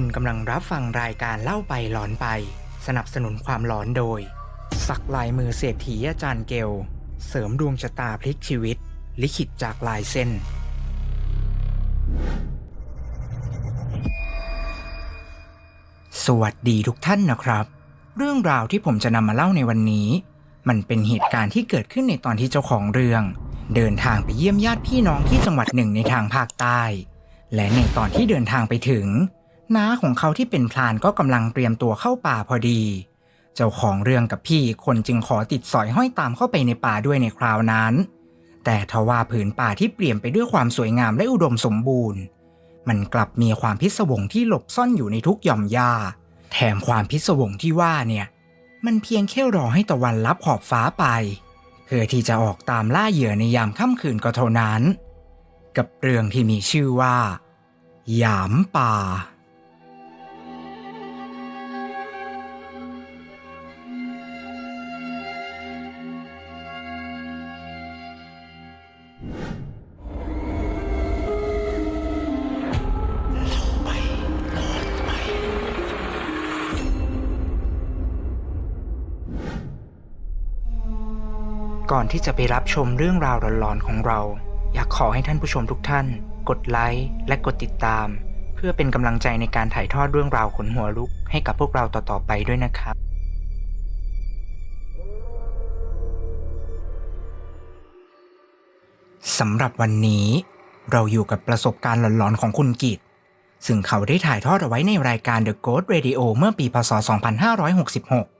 คุณกำลังรับฟังรายการเล่าไปหลอนไป สนับสนุนความหลอนโดย สักลายมือเศรษฐีอาจารย์เกล เสริมดวงชะตาพลิกชีวิต ลิขิตจากลายเส้น สวัสดีทุกท่านนะครับ เรื่องราวที่ผมจะนำมาเล่าในวันนี้ มันเป็นเหตุการณ์ที่เกิดขึ้นในตอนที่เจ้าของเรื่อง เดินทางไปเยี่ยมญาติพี่น้องที่จังหวัดหนึ่งในทางภาคใต้และในตอนที่เดินทางไปถึง น้าของเขาที่เป็นพลานก็กำลังเตรียมตัวเข้าป่าพอดี เจ้าของเรื่องกับพี่อีกคนจึงขอติดสอยห้อยตามเข้าไปในป่าด้วยในคราวนั้น แต่ทว่าผืนป่าที่เปลี่ยนไปด้วยความสวยงามและอุดมสมบูรณ์ มันกลับมีความพิศวงที่หลบซ่อนอยู่ในทุกหย่อมหญ้า แถมความพิศวงที่ว่าเนี่ย มันเพียงแค่รอให้ตะวันลับขอบฟ้าไป เพื่อที่จะออกตามล่าเหยื่อในยามค่ำคืนก็เท่านั้น กับเรื่องที่มีชื่อว่า หยามป่า ก่อนที่จะไปรับชมเรื่องราวหลอนๆของเรา อยากขอให้ท่านผู้ชมทุกท่าน กดไลค์และกดติดตาม เพื่อเป็นกำลังใจในการถ่ายทอดเรื่องราวขนหัวลุก ให้กับพวกเราต่อๆไปด้วยนะครับ สำหรับวันนี้ เราอยู่กับประสบการณ์หลอนๆของคุณกิตซึ่งเขาได้ถ่ายทอดเอาไว้ในรายการ The Ghost Radio เมื่อปีพศ 2566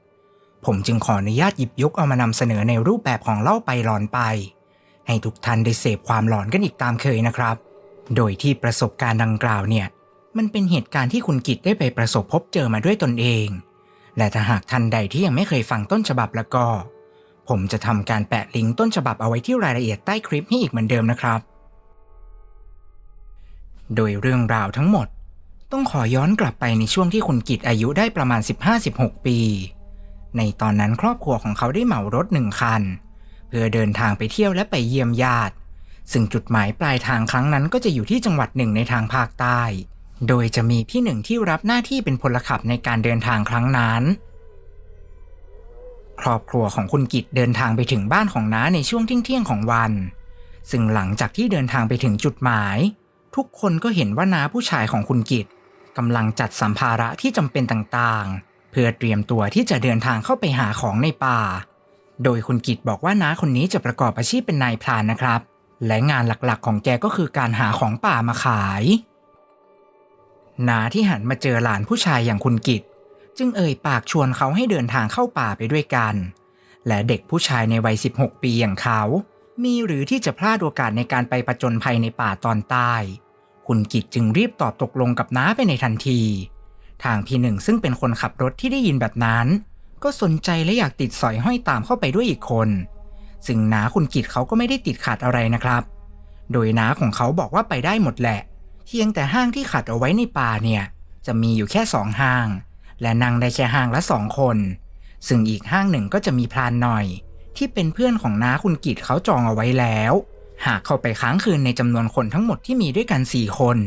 ผมจึงขออนุญาตหยิบยกเอามานำเสนอในรูปแบบของเล่าไปหลอนไป ให้ทุกท่านได้เสพความหลอนกันอีกตามเคยนะครับ โดยที่ประสบการณ์ดังกล่าวเนี่ย มันเป็นเหตุการณ์ที่คุณกิตได้ไปประสบพบเจอมาด้วยตนเอง และถ้าหากท่านใดที่ยังไม่เคยฟังต้นฉบับแล้วก็ ผมจะทำการแปะลิงก์ต้นฉบับเอาไว้ที่รายละเอียดใต้คลิปให้อีกเหมือนเดิมนะครับ โดยเรื่องราวทั้งหมด ต้องขอย้อนกลับไปในช่วงที่คุณกิตอายุได้ประมาณ 15-16 ปี ในตอนนั้นครอบครัวของเขาได้เหมารถหนึ่งคัน เพื่อเดินทางไปเที่ยวและไปเยี่ยมญาติ ซึ่งจุดหมายปลายทางครั้งนั้นก็จะอยู่ที่จังหวัดหนึ่งในทางภาคใต้ โดยจะมีพี่หนึ่งที่รับหน้าที่เป็นพลขับในการเดินทางครั้งนั้น ครอบครัวของคุณกิตเดินทางไปถึงบ้านของน้าในช่วงเที่ยงของวัน ซึ่งหลังจากที่เดินทางไปถึงจุดหมาย ทุกคนก็เห็นว่าน้าผู้ชายของคุณกิตกำลังจัดสัมภาระที่จำเป็นต่างๆ พื่อเตรียมตัวที่จะเดินทางเข้าไปหาของในป่า โดยคุณกิตบอกว่าน้าคนนี้จะประกอบอาชีพเป็นนายพรานนะครับ และงานหลักๆของแกก็คือการหาของป่ามาขายน้าที่หันมาเจอหลานผู้ชายอย่างคุณกิต จึงเอ่ยปากชวนเขาให้เดินทางเข้าป่าไปด้วยกัน และเด็กผู้ชายในวัย 16 ปีอย่างเขา มีหรือที่จะพลาดโอกาสในการไปประจนภัยในป่าตอนใต้ คุณกิตจึงรีบตอบตกลงกับน้าไปในทันที ทางพี่หนึ่งซึ่งเป็นคนขับรถที่ได้ยินแบบนั้น ก็สนใจและอยากติดสอยห้อยตามเข้าไปด้วยอีกคน ซึ่งน้าคุณกิตเขาก็ไม่ได้ติดขัดอะไรนะครับ โดยน้าของเขาบอกว่าไปได้หมดแหละ เพียงแต่ห้างที่ขัดเอาไว้ในป่าเนี่ย จะมีอยู่แค่สองห้าง และนั่งได้แค่ห้างละสองคน ซึ่งอีกห้างหนึ่งก็จะมีพลานหน่อย ที่เป็นเพื่อนของน้าคุณกิตเขาจองเอาไว้แล้ว หากเข้าไปค้างคืนในจำนวนคนทั้งหมดที่มีด้วยกันสี่คน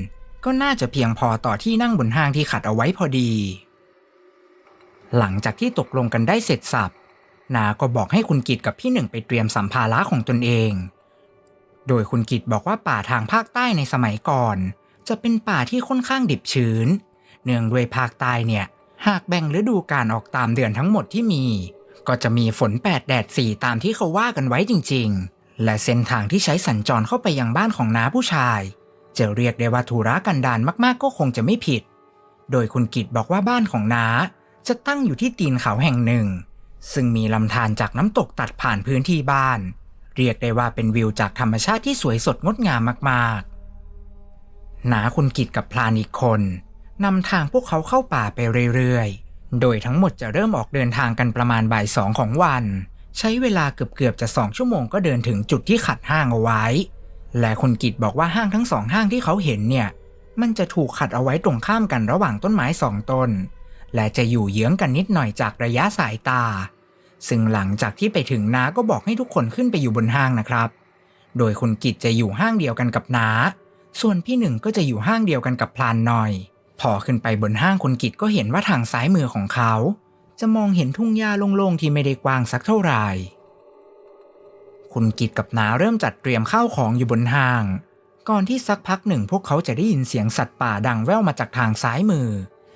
ก็น่าจะเพียงพอต่อที่นั่งบนห้างที่ขัดเอาไว้พอดี หลังจากที่ตกลงกันได้เสร็จสับนาก็บอกให้คุณกิตกับพี่หนึ่งไปเตรียมสัมภาระของตนเอง โดยคุณกิตบอกว่าป่าทางภาคใต้ในสมัยก่อน จะเป็นป่าที่ค่อนข้างดิบชื้น เนื่องด้วยภาคใต้เนี่ย หากแบ่งฤดูกาลออกตามเดือนทั้งหมดที่มี ก็จะมีฝนแปดแดดสี่ตามที่เขาว่ากันไว้จริง ๆ และเส้นทางที่ใช้สัญจรเข้าไปยังบ้านของน้าผู้ชาย จะเรียกได้ว่าธุระกันดารมากๆ ก็คงจะไม่ผิด โดยคุณกิตบอกว่าบ้านของน้าจะตั้งอยู่ที่ตีนเขาแห่งหนึ่ง ซึ่งมีลำธารจากน้ำตกตัดผ่านพื้นที่บ้าน เรียกได้ว่าเป็นวิวจากธรรมชาติที่สวยสดงดงามมากๆนาคุณกิตกับพลานอีกคนนำทางพวกเขาเข้าป่าไปเรื่อยๆ โดยทั้งหมดจะเริ่มออกเดินทางกันประมาณบ่ายสองของวัน ใช้เวลาเกือบๆจะสองชั่วโมงก็เดินถึงจุดที่ขัดห้างเอาไว้ และคุณกิตบอกว่าห้างทั้งสองห้างที่เขาเห็นเนี่ย มันจะถูกขัดเอาไว้ตรงข้ามกันระหว่างต้นไม้สองต้น และจะอยู่เยื้องกันนิดหน่อยจากระยะสายตา ซึ่งหลังจากที่ไปถึงน้าก็บอกให้ทุกคนขึ้นไปอยู่บนห้างนะครับ โดยคุณกิตจะอยู่ห้างเดียวกันกับน้าส่วนพี่หนึ่งก็จะอยู่ห้างเดียวกันกับพลานหน่อย พอขึ้นไปบนห้างคุณกิตก็เห็นว่าทางซ้ายมือของเขา จะมองเห็นทุ่งหญ้าโล่งๆที่ไม่ได้กว้างสักเท่าไหร่ คุณกิตกับนาเริ่มจัดเตรียมข้าวของอยู่บนห้าง ก่อนที่สักพักหนึ่งพวกเขาจะได้ยินเสียงสัตว์ป่าดังแว่วมาจากทางซ้ายมือ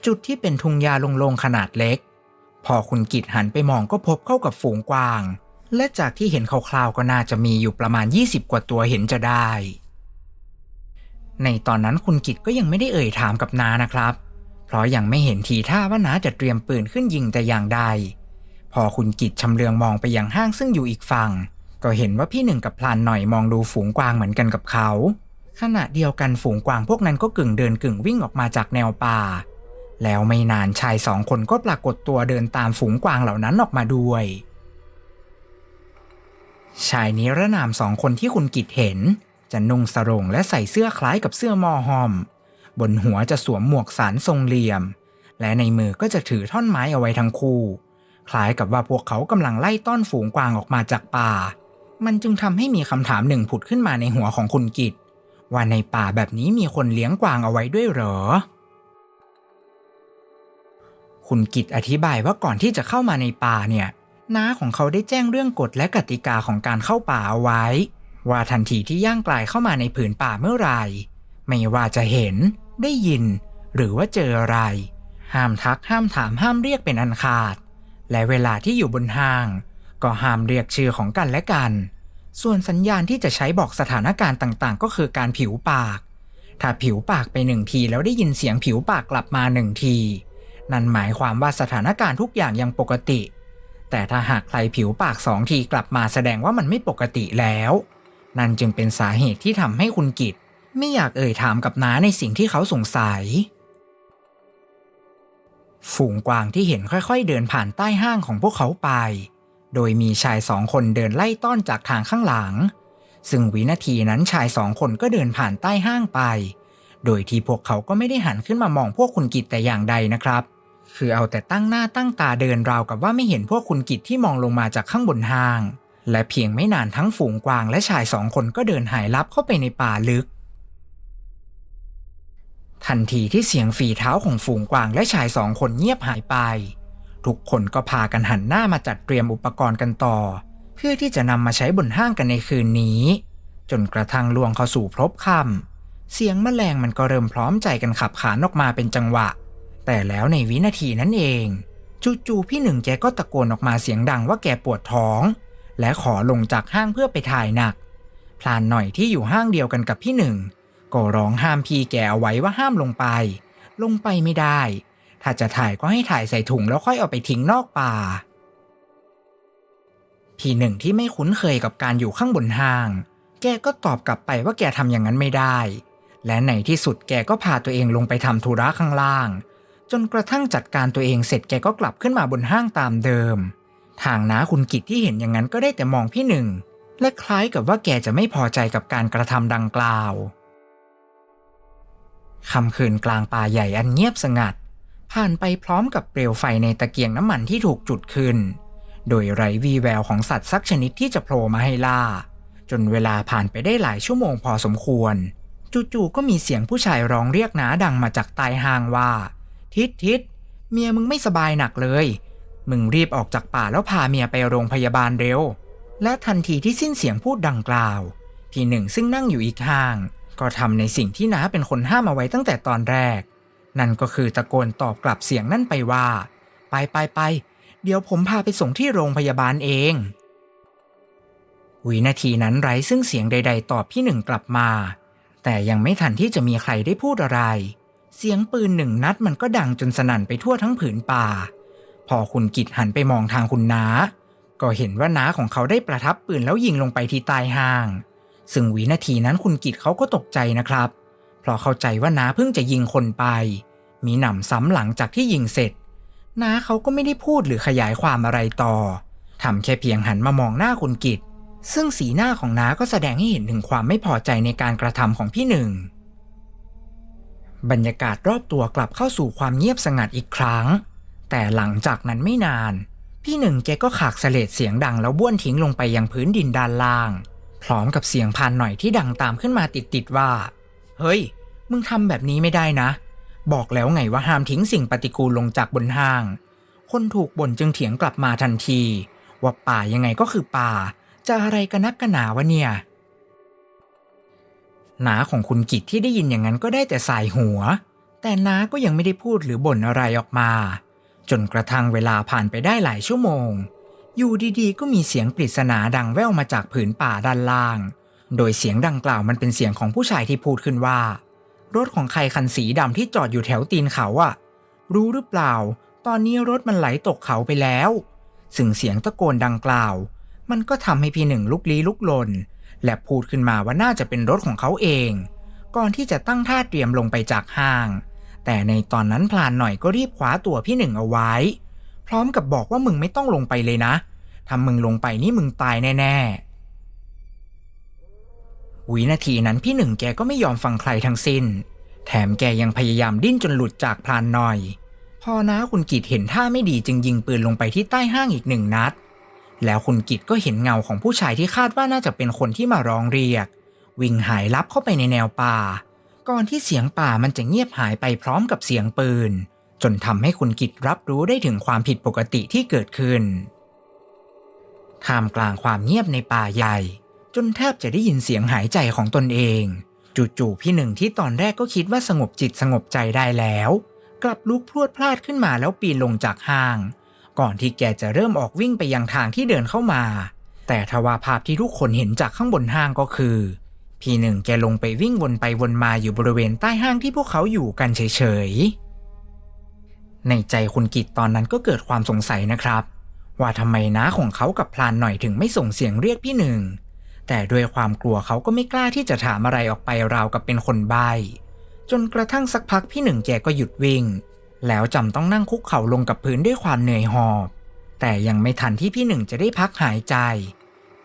จุดที่เป็นทุ่งหญ้าโล่งๆขนาดเล็ก พอคุณกิตหันไปมองก็พบเข้ากับฝูงกวาง และจากที่เห็นคร่าวๆก็น่าจะมีอยู่ประมาณ 20 กว่าตัวเห็นจะได้ ในตอนนั้นคุณกิตก็ยังไม่ได้เอ่ยถามกับนานะครับ เพราะยังไม่เห็นทีท่าว่านาจะเตรียมปืนขึ้นยิงแต่อย่างใดพอคุณกิตชำเลืองมองไปยังห้างซึ่งอยู่อีกฝั่ง ก็เห็นว่าพี่หนึ่งกับพลานหน่อยมองดูฝูงกวางเหมือนกันกับเขา ขณะเดียวกันฝูงกวางพวกนั้นก็กึ่งเดินกึ่งวิ่งออกมาจากแนวป่า แล้วไม่นานชายสองคนก็ปรากฏตัวเดินตามฝูงกวางเหล่านั้นออกมาด้วย ชายนิรนามสองคนที่คุณกิตเห็น จะนุ่งสรงและใส่เสื้อคล้ายกับเสื้อมอฮอม บนหัวจะสวมหมวกสารทรงเหลี่ยม และในมือก็จะถือท่อนไม้เอาไว้ทั้งคู่ คล้ายกับว่าพวกเขากำลังไล่ต้อนฝูงกวางออกมาจากป่า มันจึงทำให้มีคำถามหนึ่งผุดขึ้นมาในหัวของคุณกิตว่าในป่าแบบนี้มีคนเลี้ยงกวางเอาไว้ด้วยเหรอ คุณกิตอธิบายว่าก่อนที่จะเข้ามาในป่าเนี่ยน้าของเขาได้แจ้งเรื่องกฎและกติกาของการเข้าป่าเอาไว้ ว่าทันทีที่ย่างกลายเข้ามาในผืนป่าเมื่อไหร่ ไม่ว่าจะเห็น ได้ยิน หรือว่าเจออะไร ห้ามทักห้ามถามห้ามเรียกเป็นอันขาด และเวลาที่อยู่บนห้าง ก็ห้ามเรียกชื่อของกันและกัน ส่วนสัญญาณที่จะใช้บอกสถานการณ์ต่างๆ ก็คือการผิวปาก ถ้าผิวปากไปหนึ่งทีแล้วได้ยินเสียงผิวปากกลับมาหนึ่งที นั่นหมายความว่าสถานการณ์ทุกอย่างยังปกติ แต่ถ้าหากใครผิวปากสองทีกลับมาแสดงว่ามันไม่ปกติแล้ว นั่นจึงเป็นสาเหตุที่ทำให้คุณกิตไม่อยากเอ่ยถามกับน้าในสิ่งที่เขาสงสัย ฝูงกวางที่เห็นค่อยๆ เดินผ่านใต้ห้างของพวกเขาไป โดยมีชายสองคนเดินไล่ต้อนจากทางข้างหลัง ซึ่งวินาทีนั้นชายสองคนก็เดินผ่านใต้ห้างไป โดยที่พวกเขาก็ไม่ได้หันขึ้นมามองพวกคุณกิตแต่อย่างใดนะครับ คือเอาแต่ตั้งหน้าตั้งตาเดินราวกับว่าไม่เห็นพวกคุณกิตที่มองลงมาจากข้างบนห้าง และเพียงไม่นานทั้งฝูงกวางและชายสองคนก็เดินหายลับเข้าไปในป่าลึกทันทีที่เสียงฝีเท้าของฝูงกวางและชายสองคนเงียบหายไป ทุกคนก็พากันหันหน้ามาจัดเตรียมอุปกรณ์กันต่อ เพื่อที่จะนำมาใช้บนห้างกันในคืนนี้ จนกระทั่งลวงเข้าสู่พรบค่ำเสียงแมลงมันก็เริ่มพร้อมใจกันขับขานออกมาเป็นจังหวะ แต่แล้วในวินาทีนั้นเองจู่ๆพี่หนึ่งแกก็ตะโกนออกมาเสียงดังว่าแกปวดท้อง และขอลงจากห้างเพื่อไปถ่ายหนักพลานหน่อยที่อยู่ห้างเดียวกันกับพี่หนึ่งก็ร้องห้ามพี่แกเอาไว้ว่าห้ามลงไป ลงไปไม่ได้ ถ้าจะถ่ายก็ให้ถ่ายใส่ถุงแล้วค่อยเอาไปทิ้งนอกป่า พี่หนึ่งที่ไม่คุ้นเคยกับการอยู่ข้างบนห้าง แกก็ตอบกลับไปว่าแกทำอย่างนั้นไม่ได้ และในที่สุดแกก็พาตัวเองลงไปทำธุระข้างล่าง จนกระทั่งจัดการตัวเองเสร็จแกก็กลับขึ้นมาบนห้างตามเดิม ทางน้าคุณกิจที่เห็นอย่างนั้นก็ได้แต่มองพี่หนึ่ง และคล้ายกับว่าแกจะไม่พอใจกับการกระทำดังกล่าวค่ำคืนกลางป่าใหญ่อันเงียบสงัด ผ่านไปพร้อมกับเปลวไฟในตะเกียงน้ำมันที่ถูกจุดขึ้น โดยไร้วีแววของสัตว์สักชนิดที่จะโผล่มาให้ล่า จนเวลาผ่านไปได้หลายชั่วโมงพอสมควร จู่ๆก็มีเสียงผู้ชายร้องเรียกน้าดังมาจากใต้ห้างว่า ทิศทิศเมียมึงไม่สบายหนักเลย มึงรีบออกจากป่าแล้วพาเมียไปโรงพยาบาลเร็ว และทันทีที่สิ้นเสียงพูดดังกล่าว พี่หนึ่งซึ่งนั่งอยู่อีกห้าง ก็ทำในสิ่งที่น้าเป็นคนห้ามเอาไว้ตั้งแต่ตอนแรก นั่นก็คือตะโกนตอบกลับเสียงนั่นไปว่า ไปไปไปเดี๋ยวผมพาไปส่งที่โรงพยาบาลเองวินาทีนั้นไร้ซึ่งเสียงใด ๆ ตอบพี่หนึ่งกลับมา แต่ยังไม่ทันที่จะมีใครได้พูดอะไร เสียงปืนหนึ่งนัดมันก็ดังจนสนั่นไปทั่วทั้งผืนป่า พอคุณกิจหันไปมองทางคุณน้า ก็เห็นว่าน้าของเขาได้ประทับปืนแล้วยิงลงไปที่ใต้ห้าง ซึ่งวินาทีนั้นคุณกิจเขาก็ตกใจนะครับเพราะเข้าใจว่าน้าเพิ่งจะยิงคนไป มีหนำซ้ำหลังจากที่ยิงเสร็จ น้าเขาก็ไม่ได้พูดหรือขยายความอะไรต่อทำแค่เพียงหันมามองหน้าคุณกิจซึ่งสีหน้าของน้าก็แสดงให้เห็นถึงความไม่พอใจในการกระทำของพี่หนึ่ง บรรยากาศรอบตัวกลับเข้าสู่ความเงียบสงัดอีกครั้ง แต่หลังจากนั้นไม่นาน พี่หนึ่งแกก็ขากเสลดเสียงดังแล้วบ้วนทิ้งลงไปยังพื้นดินด้านล่าง พร้อมกับเสียงพานหน่อยที่ดังตามขึ้นมาติดๆว่า เฮ้ย มึงทำแบบนี้ไม่ได้นะ บอกแล้วไงว่าห้ามทิ้งสิ่งปฏิกูลลงจากบนห้าง คนถูกบ่นจึงเถียงกลับมาทันที ว่าป่ายังไงก็คือป่า จะอะไรกันนักกันหนาวะเนี่ยน้าของคุณกิจที่ได้ยินอย่างนั้นก็ได้แต่สายหัว แต่น้าก็ยังไม่ได้พูดหรือบ่นอะไรออกมา จนกระทั่งเวลาผ่านไปได้หลายชั่วโมง อยู่ดีๆ ก็มีเสียงปริศนาดังแว่วมาจากผืนป่าด้านล่าง โดยเสียงดังกล่าวมันเป็นเสียงของผู้ชายที่พูดขึ้นว่า รถของใครคันสีดำที่จอดอยู่แถวตีนเขาอะรู้หรือเปล่า ตอนนี้รถมันไหลตกเขาไปแล้ว ซึ่งเสียงตะโกนดังกล่าว มันก็ทำให้พี่หนึ่งลุกลี้ลุกลน และพูดขึ้นมาว่าน่าจะเป็นรถของเขาเอง ก่อนที่จะตั้งท่าเตรียมลงไปจากห้าง แต่ในตอนนั้นพลานหน่อยก็รีบคว้าตัวพี่หนึ่งเอาไว้ พร้อมกับบอกว่ามึงไม่ต้องลงไปเลยนะถ้ามึงลงไปนี่มึงตายแน่ๆ วินาทีนั้นพี่หนึ่งแกก็ไม่ยอมฟังใครทั้งสิ้น แถมแกยังพยายามดิ้นจนหลุดจากพลานหน่อย พอนะคุณกิจเห็นท่าไม่ดีจึงยิงปืนลงไปที่ใต้ห้างอีกหนึ่งนัด แล้วคุณกิจก็เห็นเงาของผู้ชายที่คาดว่าน่าจะเป็นคนที่มาร้องเรียก วิ่งหายลับเข้าไปในแนวป่า ก่อนที่เสียงป่ามันจะเงียบหายไปพร้อมกับเสียงปืน จนทำให้คุณกิจรับรู้ได้ถึงความผิดปกติที่เกิดขึ้นท่ามกลางความเงียบในป่าใหญ่ จนแทบจะได้ยินเสียงหายใจของตนเอง จู่ๆพี่หนึ่งที่ตอนแรกก็คิดว่าสงบจิตสงบใจได้แล้ว กลับลุกพรวดพลาดขึ้นมาแล้วปีนลงจากห้าง ก่อนที่แกจะเริ่มออกวิ่งไปยังทางที่เดินเข้ามา แต่ทว่าภาพที่ทุกคนเห็นจากข้างบนห้างก็คือ พี่หนึ่งแกลงไปวิ่งวนไปวนมาอยู่บริเวณใต้ห้างที่พวกเขาอยู่กันเฉยๆในใจคุณกิตตอนนั้นก็เกิดความสงสัยนะครับว่าทำไมน้าของเขากับพลานหน่อยถึงไม่ส่งเสียงเรียกพี่หนึ่ง แต่ด้วยความกลัวเขาก็ไม่กล้าที่จะถามอะไรออกไปราวกับเป็นคนใบ้จนกระทั่งสักพักพี่หนึ่งแกก็หยุดวิ่ง แล้วจำต้องนั่งคุกเข่าลงกับพื้นด้วยความเหนื่อยหอบ แต่ยังไม่ทันที่พี่หนึ่งจะได้พักหายใจ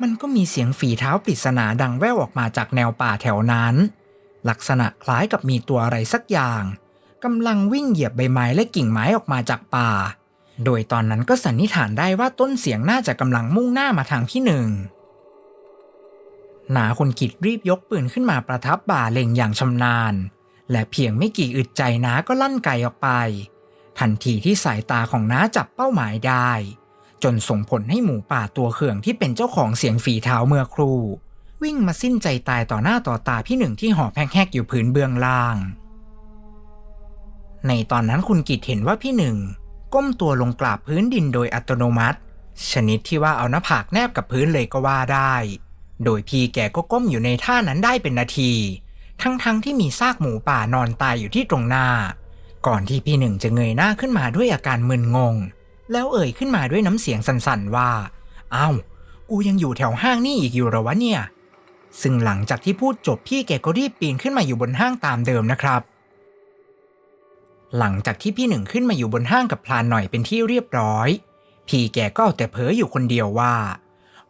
มันก็มีเสียงฝีเท้าปริศนาดังแว่วออกมาจากแนวป่าแถวนั้น ลักษณะคล้ายกับมีตัวอะไรสักอย่างกำลังวิ่งเหยียบใบไม้และกิ่งไม้ออกมาจากป่า โดยตอนนั้นก็สันนิษฐานได้ว่าต้นเสียงน่าจะกำลังมุ่งหน้ามาทางพี่หนึ่ง หนาคนกิดรีบยกปืนขึ้นมาประทับบ่าเล็งอย่างชำนาญ และเพียงไม่กี่อึดใจนาก็ลั่นไกออกไป ทันทีที่สายตาของน้าจับเป้าหมายได้ จนส่งผลให้หมูป่าตัวเขื่องที่เป็นเจ้าของเสียงฝีเท้าเมื่อครู่ วิ่งมาสิ้นใจตายต่อหน้าต่อตาพี่หนึ่งที่หอบแหกๆอยู่พื้นเบื้องล่าง ในตอนนั้นคุณกิตเห็นว่าพี่หนึ่ง ก้มตัวลงกราบพื้นดินโดยอัตโนมัติ ชนิดที่ว่าเอาหน้าผากแนบกับพื้นเลยก็ว่าได้ โดยพี่แกก็ก้มอยู่ในท่านั้นได้เป็นนาที ทั้งๆทที่มีซากหมูป่านอนตายอยู่ที่ตรงหน้า ก่อนที่พี่หนึ่งจะเงยหน้าขึ้นมาด้วยอาการมึนงง แล้วเอ่ยขึ้นมาด้วยน้ำเสียงสั่นๆว่าอ้าวกูยังอยู่แถวห้างนี่อีกอยู่หรอวะเนี่ย ซึ่งหลังจากที่พูดจบพี่แกก็รีบปีนขึ้นมาอยู่บนห้างตามเดิมนะครับ หลังจากที่พี่หนึ่งขึ้นมาอยู่บนห้างกับพลานหน่อยเป็นที่เรียบร้อย พี่แกก็เอาแต่เพ้ออยู่คนเดียวว่า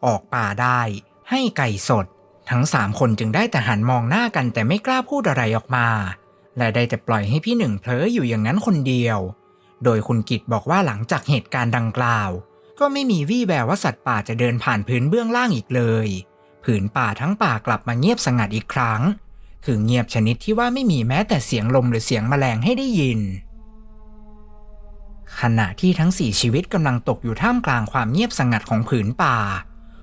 ออกป่าได้ ให้ไก่สด ทั้งสามคนจึงได้แต่หันมองหน้ากันแต่ไม่กล้าพูดอะไรออกมา และได้แต่ปล่อยให้พี่หนึ่งเพ้ออยู่อย่างนั้นคนเดียว โดยคุณกิตบอกว่าหลังจากเหตุการณ์ดังกล่าว ก็ไม่มีวี่แววว่าสัตว์ป่าจะเดินผ่านพื้นเบื้องล่างอีกเลย ผืนป่าทั้งป่ากลับมาเงียบสงัดอีกครั้ง คือเงียบชนิดที่ว่าไม่มีแม้แต่เสียงลมหรือเสียงแมลงให้ได้ยินขณะที่ทั้งสี่ชีวิตกำลังตกอยู่ท่ามกลางความเงียบสงัดของผืนป่า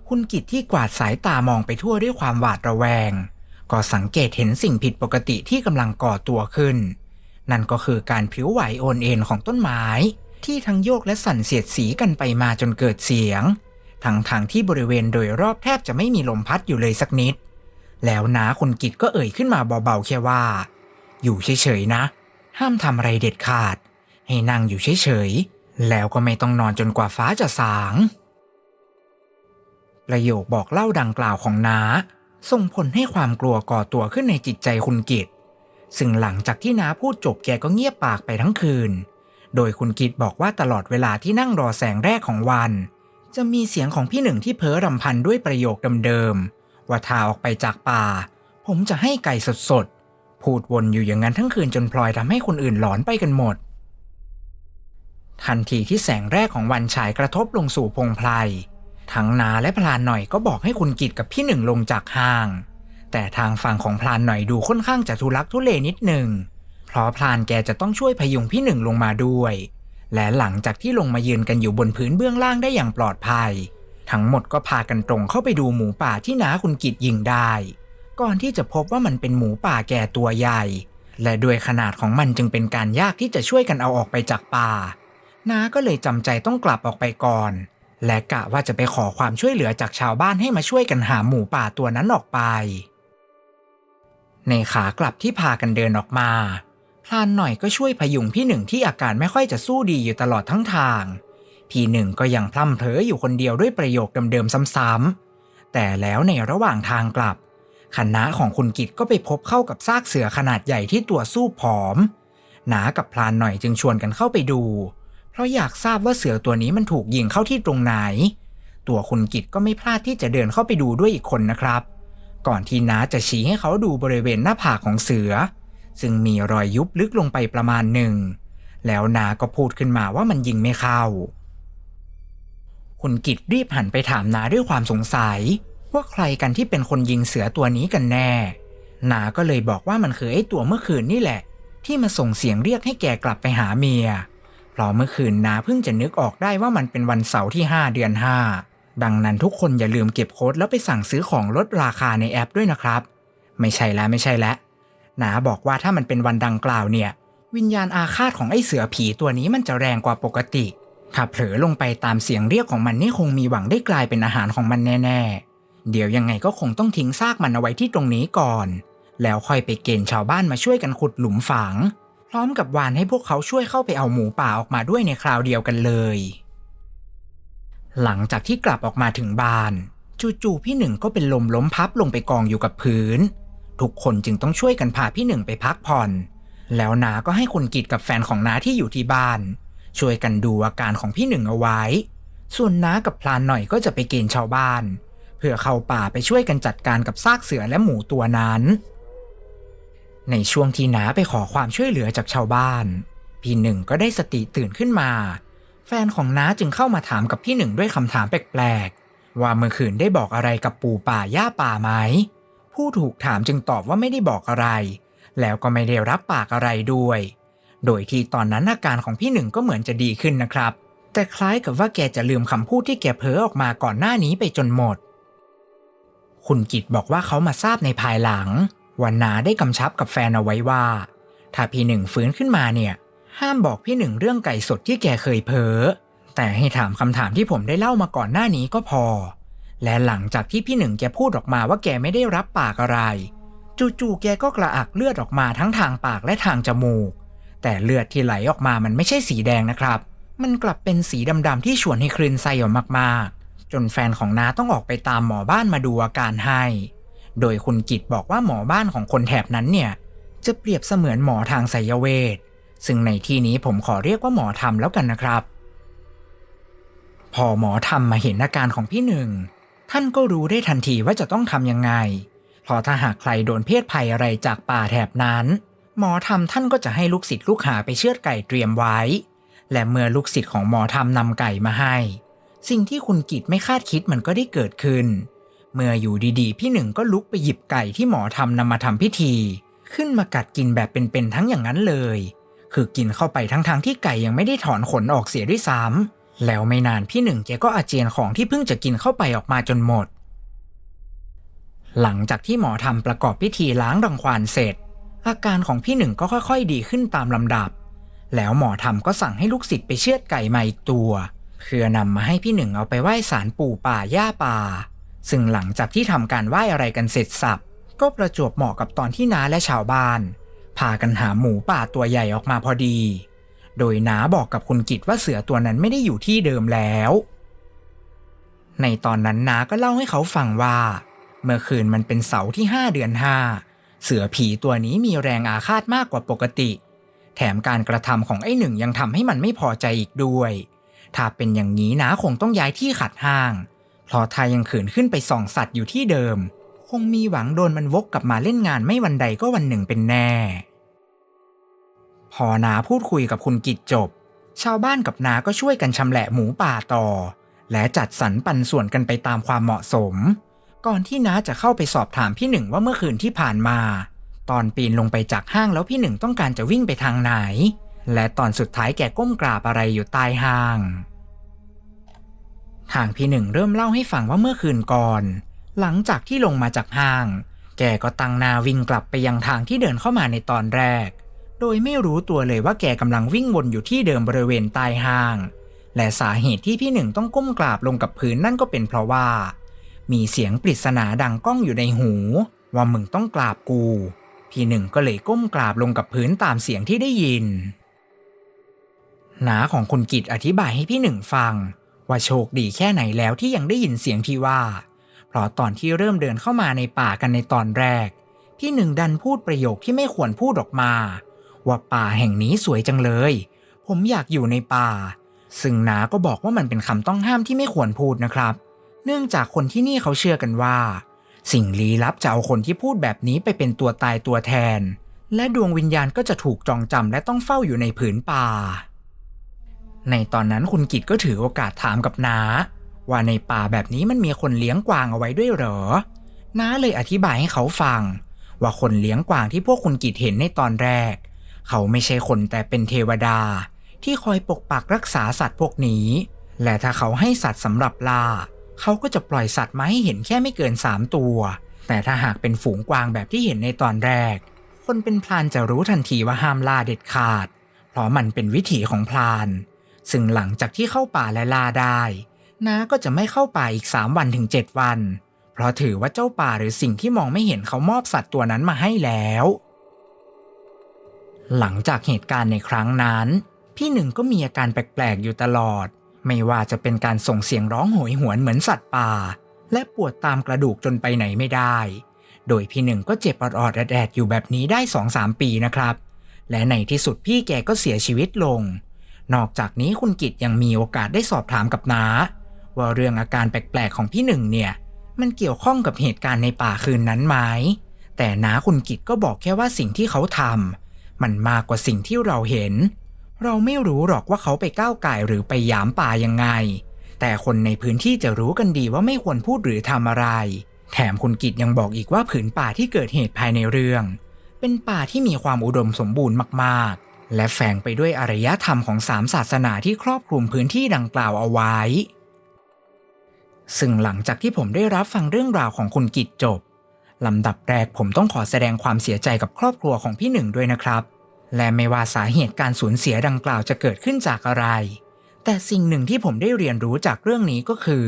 คุณกิตที่กวาดสายตามองไปทั่วด้วยความหวาดระแวง ก็สังเกตเห็นสิ่งผิดปกติที่กำลังก่อตัวขึ้น นั่นก็คือการพลิ้วไหวโอนเอ็นของต้นไม้ ที่ทั้งโยกและสั่นเสียดสีกันไปมาจนเกิดเสียง ทั้งทางที่บริเวณโดยรอบแทบจะไม่มีลมพัดอยู่เลยสักนิด แล้วนาคุณกิตก็เอ่ยขึ้นมาเบาๆแค่ว่า อยู่เฉยๆนะ ห้ามทำอะไรเด็ดขาด ให้นั่งอยู่เฉยๆแล้วก็ไม่ต้องนอนจนกว่าฟ้าจะสาง ประโยคบอกเล่าดังกล่าวของน้าส่งผลให้ความกลัวก่อตัวขึ้นในจิตใจคุณกิตซึ่งหลังจากที่น้าพูดจบแกก็เงียบปากไปทั้งคืน โดยคุณกิตบอกว่าตลอดเวลาที่นั่งรอแสงแรกของวัน จะมีเสียงของพี่หนึ่งที่เพ้อรำพันด้วยประโยคเดิมๆว่าถ้าออกไปจากป่า ผมจะให้ไก่สดๆ พูดวนอยู่อย่างนั้นทั้งคืนจนพลอยทำให้คนอื่นหลอนไปกันหมด ทันทีที่แสงแรกของวันฉายกระทบลงสู่พงไพร ทั้งนาและพลานหน่อยก็บอกให้คุณกิตกับพี่หนึ่งลงจากห้าง แต่ทางฝั่งของพลานหน่อยดูค่อนข้างจะทุลักทุเลนิดหนึ่ง เพราะพลานแกจะต้องช่วยพยุงพี่หนึ่งลงมาด้วย และหลังจากที่ลงมายืนกันอยู่บนพื้นเบื้องล่างได้อย่างปลอดภัย ทั้งหมดก็พากันตรงเข้าไปดูหมูป่าที่นาคุณกิจยิงได้ ก่อนที่จะพบว่ามันเป็นหมูป่าแก่ตัวใหญ่ และด้วยขนาดของมันจึงเป็นการยากที่จะช่วยกันเอาออกไปจากป่านาก็เลยจำใจต้องกลับออกไปก่อน และกะว่าจะไปขอความช่วยเหลือจากชาวบ้านให้มาช่วยกันหาหมูป่าตัวนั้นออกไป ในขากลับที่พากันเดินออกมาพลานหน่อยก็ช่วยพยุงพี่หนึ่งที่อาการไม่ค่อยจะสู้ดีอยู่ตลอดทั้งทาง พี่หนึ่งก็ยังพล่ำเผลออยู่คนเดียวด้วยประโยคเดิมๆซ้ำๆแต่แล้วในระหว่างทางกลับ คณะของคุณกิตก็ไปพบเข้ากับซากเสือขนาดใหญ่ที่ตัวสู้ผอม หนากับพลานหน่อยจึงชวนกันเข้าไปดู เพราะอยากทราบว่าเสือตัวนี้มันถูกยิงเข้าที่ตรงไหน ตัวคุณกิตก็ไม่พลาดที่จะเดินเข้าไปดูด้วยอีกคนนะครับ ก่อนที่น้าจะชี้ให้เขาดูบริเวณหน้าผากของเสือ ซึ่งมีรอยยุบลึกลงไปประมาณหนึ่ง แล้วนาก็พูดขึ้นมาว่ามันยิงไม่เข้า คุณกิตรีบหันไปถามนาด้วยความสงสัย ว่าใครกันที่เป็นคนยิงเสือตัวนี้กันแน่ นาก็เลยบอกว่ามันคือไอ้ตัวเมื่อคืนนี่แหละ ที่มาส่งเสียงเรียกให้แกกลับไปหาเมีย เพราะเมื่อคืนนาเพิ่งจะนึกออกได้ว่ามันเป็นวันเสาร์ที่ 5 เดือน 5 ดังนั้นทุกคนอย่าลืมเก็บโค้ดแล้วไปสั่งซื้อของลดราคาในแอปด้วยนะครับ ไม่ใช่แล้วไม่ใช่แล้วนาบอกว่าถ้ามันเป็นวันดังกล่าวเนี่ย วิญญาณอาฆาตของไอ้เสือผีตัวนี้มันจะแรงกว่าปกติ ถ้าเผลอลงไปตามเสียงเรียกของมันนี่คงมีหวังได้กลายเป็นอาหารของมันแน่ ๆ เดี๋ยวยังไงก็คงต้องทิ้งซากมันเอาไว้ที่ตรงนี้ก่อน แล้วค่อยไปเกณฑ์ชาวบ้านมาช่วยกันขุดหลุมฝัง พร้อมกับวานให้พวกเขาช่วยเข้าไปเอาหมูป่าออกมาด้วยในคราวเดียวกันเลย หลังจากที่กลับออกมาถึงบ้าน จู่ๆพี่หนึ่งก็เป็นลมล้มพับลงไปกองอยู่กับพื้น ทุกคนจึงต้องช่วยกันพาพี่หนึ่งไปพักผ่อน แล้วนาก็ให้คุณกิจกับแฟนของน้าที่อยู่ที่บ้าน ช่วยกันดูอาการของพี่หนึ่งเอาไว้ ส่วนน้ากับพลานหน่อยก็จะไปเกณฑ์ชาวบ้าน เพื่อเข้าป่าไปช่วยกันจัดการกับซากเสือและหมูตัวนั้น ในช่วงที่น้าไปขอความช่วยเหลือจากชาวบ้าน พี่หนึ่งก็ได้สติตื่นขึ้นมา แฟนของน้าจึงเข้ามาถามกับพี่หนึ่งด้วยคำถามแปลกๆ ว่าเมื่อคืนได้บอกอะไรกับปู่ป่าย่าป่าไหม ผู้ถูกถามจึงตอบว่าไม่ได้บอกอะไร แล้วก็ไม่ได้รับปากอะไรด้วย โดยที่ตอนนั้นอาการของพี่หนึ่งก็เหมือนจะดีขึ้นนะครับ แต่คล้ายกับว่าแกจะลืมคำพูดที่แกเพ้อออกมาก่อนหน้านี้ไปจนหมด คุณกิตบอกว่าเขามาทราบในภายหลัง วันนาได้กำชับกับแฟนเอาไว้ว่า ถ้าพี่หนึ่งฟื้นขึ้นมาเนี่ย ห้ามบอกพี่หนึ่งเรื่องไก่สดที่แกเคยเพ้อแต่ให้ถามคำถามที่ผมได้เล่ามาก่อนหน้านี้ก็พอ และหลังจากที่พี่หนึ่งแกพูดออกมาว่าแกไม่ได้รับปากอะไร จู่ๆแกก็กระอักเลือดออกมาทั้งทางปากและทางจมูก แต่เลือดที่ไหลออกมามันไม่ใช่สีแดงนะครับ มันกลับเป็นสีดำๆที่ชวนให้คลื่นไส้ออกมากๆ จนแฟนของน้าต้องออกไปตามหมอบ้านมาดูอาการให้ โดยคุณกิตบอกว่าหมอบ้านของคนแถบนั้นเนี่ย จะเปรียบเสมือนหมอทางไสยเวท ซึ่งในที่นี้ผมขอเรียกว่าหมอทำแล้วกันนะครับ พอหมอทำมมาเห็นอาการของพี่หนึ่ง ท่านก็รู้ได้ทันทีว่าจะต้องทำยังไงพราะถ้าหากใครโดนเพศภัยอะไรจากป่าแถบนั้น หมอทำท่านก็จะให้ลูกศิษย์ลูกหาไปเชือดไก่เตรียมไว้ และเมื่อลูกศิษย์ของหมอทำนำไก่มาให้ สิ่งที่คุณกิตไม่คาดคิดมันก็ได้เกิดขึ้น เมื่ออยู่ดีๆ พี่หนึ่งก็ลุกไปหยิบไก่ที่หมอทำนำมาทำพิธี ขึ้นมากัดกินแบบเป็นๆทั้งอย่างนั้นเลย คือกินเข้าไปทั้งๆทที่ไก่ยังไม่ได้ถอนขนออกเสียด้วยซ้ำแล้วไม่นานพี่หนึ่งแกก็อาเจียนของที่เพิ่งจะกินเข้าไปออกมาจนหมด หลังจากที่หมอทำประกอบพิธีล้างรังควานเสร็จ อาการของพี่หนึ่งก็ค่อยๆ ดีขึ้นตามลำดับ แล้วหมอทำก็สั่งให้ลูกศิษย์ไปเชือดไก่มาอีกตัว เพื่อนำมาให้พี่หนึ่งเอาไปไหว้ศาลปู่ป่าย่าป่า ซึ่งหลังจากที่ทำการไหว้อะไรกันเสร็จสับ ก็ประจวบเหมาะกับตอนที่น้าและชาวบ้าน พากันหาหมูป่าตัวใหญ่ออกมาพอดี โดยน้าบอกกับคุณกิตว่าเสือตัวนั้นไม่ได้อยู่ที่เดิมแล้ว ในตอนนั้นน้าก็เล่าให้เขาฟังว่า เมื่อคืนมันเป็นเสาร์ที่5เดือน5เสือผีตัวนี้มีแรงอาฆาตมากกว่าปกติ แถมการกระทำของไอ้หนึ่งยังทำให้มันไม่พอใจอีกด้วย ถ้าเป็นอย่างนี้น้าคงต้องย้ายที่ขัดห้าง พราะถ้ายังขืนขึ้นไปส่องสัตว์อยู่ที่เดิม คงมีหวังโดนมันวกกลับมาเล่นงานไม่วันใดก็วันหนึ่งเป็นแน่ พอนาพูดคุยกับคุณกิจจบ ชาวบ้านกับนาก็ช่วยกันชำแหละหมูป่าต่อ และจัดสรรปันส่วนกันไปตามความเหมาะสม ก่อนที่น้าจะเข้าไปสอบถามพี่หนึ่งว่าเมื่อคืนที่ผ่านมา ตอนปีนลงไปจากห้างแล้วพี่หนึ่งต้องการจะวิ่งไปทางไหน และตอนสุดท้ายแกก้มกราบอะไรอยู่ใต้ห้าง ทางพี่หนึ่งเริ่มเล่าให้ฟังว่าเมื่อคืนก่อน หลังจากที่ลงมาจากห้าง แกก็ตั้งนาวิ่งกลับไปยังทางที่เดินเข้ามาในตอนแรก โดยไม่รู้ตัวเลยว่าแกกำลังวิ่งวนอยู่ที่เดิมบริเวณใต้ห้าง และสาเหตุที่พี่หนึ่งต้องก้มกราบลงกับพื้นนั่นก็เป็นเพราะว่า มีเสียงปริศนาดังก้องอยู่ในหู ว่ามึงต้องกราบกู พี่หนึ่งก็เลยก้มกราบลงกับพื้นตามเสียงที่ได้ยินนาของคุณกิตอธิบายให้พี่หนึ่งฟัง ว่าโชคดีแค่ไหนแล้วที่ยังได้ยินเสียงที่ว่า เพราะตอนที่เริ่มเดินเข้ามาในป่ากันในตอนแรก พี่หนึ่งดันพูดประโยคที่ไม่ควรพูดออกมา ว่าป่าแห่งนี้สวยจังเลย ผมอยากอยู่ในป่า ซึ่งนาก็บอกว่ามันเป็นคำต้องห้ามที่ไม่ควรพูดนะครับ เนื่องจากคนที่นี่เขาเชื่อกันว่า สิ่งลี้ลับจะเอาคนที่พูดแบบนี้ไปเป็นตัวตายตัวแทน และดวงวิญญาณก็จะถูกจองจำและต้องเฝ้าอยู่ในผืนป่า ในตอนนั้นคุณกิตก็ถือโอกาสถามกับนาว่าในป่าแบบนี้มันมีคนเลี้ยงกวางเอาไว้ด้วยเหรอ น้าเลยอธิบายให้เขาฟัง ว่าคนเลี้ยงกวางที่พวกคุณกิตเห็นในตอนแรก เขาไม่ใช่คนแต่เป็นเทวดา ที่คอยปกปักรักษาสัตว์พวกนี้ และถ้าเขาให้สัตว์สำหรับล่า เขาก็จะปล่อยสัตว์มาให้เห็นแค่ไม่เกิน3ตัว แต่ถ้าหากเป็นฝูงกวางแบบที่เห็นในตอนแรก คนเป็นพลานจะรู้ทันทีว่าห้ามล่าเด็ดขาด เพราะมันเป็นวิถีของพลาน ซึ่งหลังจากที่เข้าป่าและลาได้น้าก็จะไม่เข้าป่าอีก 3 วันถึง 7 วัน เพราะถือว่าเจ้าป่าหรือสิ่งที่มองไม่เห็นเขามอบสัตว์ตัวนั้นมาให้แล้ว หลังจากเหตุการณ์ในครั้งนั้น พี่หนึ่งก็มีอาการแปลกๆอยู่ตลอด ไม่ว่าจะเป็นการส่งเสียงร้องโหยหวนเหมือนสัตว์ป่า และปวดตามกระดูกจนไปไหนไม่ได้ โดยพี่หนึ่งก็เจ็บออดๆแอดๆอยู่แบบนี้ได้2-3ปีนะครับ และในที่สุดพี่แกก็เสียชีวิตลง นอกจากนี้คุณกิตยังมีโอกาสได้สอบถามกับน้าว่าเรื่องอาการแปลกๆของพี่หนึ่งเนี่ย มันเกี่ยวข้องกับเหตุการณ์ในป่าคืนนั้นไหมแต่น้าคุณกิตก็บอกแค่ว่าสิ่งที่เขาทำมันมากกว่าสิ่งที่เราเห็น เราไม่รู้หรอกว่าเขาไปก้าวไก่หรือไปยามป่ายังไง แต่คนในพื้นที่จะรู้กันดีว่าไม่ควรพูดหรือทำอะไร แถมคุณกิตยังบอกอีกว่าผืนป่าที่เกิดเหตุภายในเรื่อง เป็นป่าที่มีความอุดมสมบูรณ์มาก และแฝงไปด้วยอารยธรรมของสามศาสนาที่ครอบคลุมพื้นที่ดังกล่าวเอาไว้ ซึ่งหลังจากที่ผมได้รับฟังเรื่องราวของคุณกิจจบลำดับแรกผมต้องขอแสดงความเสียใจกับครอบครัวของพี่หนึ่งด้วยนะครับ และไม่ว่าสาเหตุการสูญเสียดังกล่าวจะเกิดขึ้นจากอะไร แต่สิ่งหนึ่งที่ผมได้เรียนรู้จากเรื่องนี้ก็คือ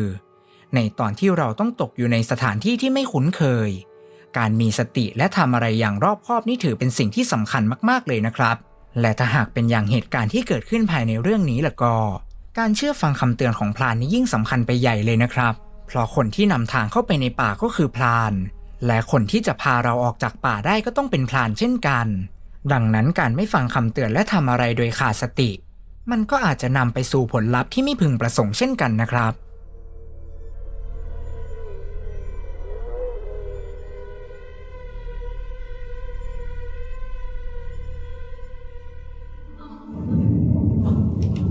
ในตอนที่เราต้องตกอยู่ในสถานที่ที่ไม่คุ้นเคย การมีสติและทำอะไรอย่างรอบคอบนี่ถือเป็นสิ่งที่สำคัญมากๆเลยนะครับ และถ้าหากเป็นอย่างเหตุการณ์ที่เกิดขึ้นภายในเรื่องนี้ล่ะก็ การเชื่อฟังคำเตือนของพรานนี่ยิ่งสำคัญไปใหญ่เลยนะครับ เพราะคนที่นำทางเข้าไปในป่าก็คือพราน และคนที่จะพาเราออกจากป่าได้ก็ต้องเป็นพรานเช่นกัน ดังนั้นการไม่ฟังคำเตือนและทำอะไรโดยขาดสติ มันก็อาจจะนำไปสู่ผลลัพธ์ที่ไม่พึงประสงค์เช่นกันนะครับ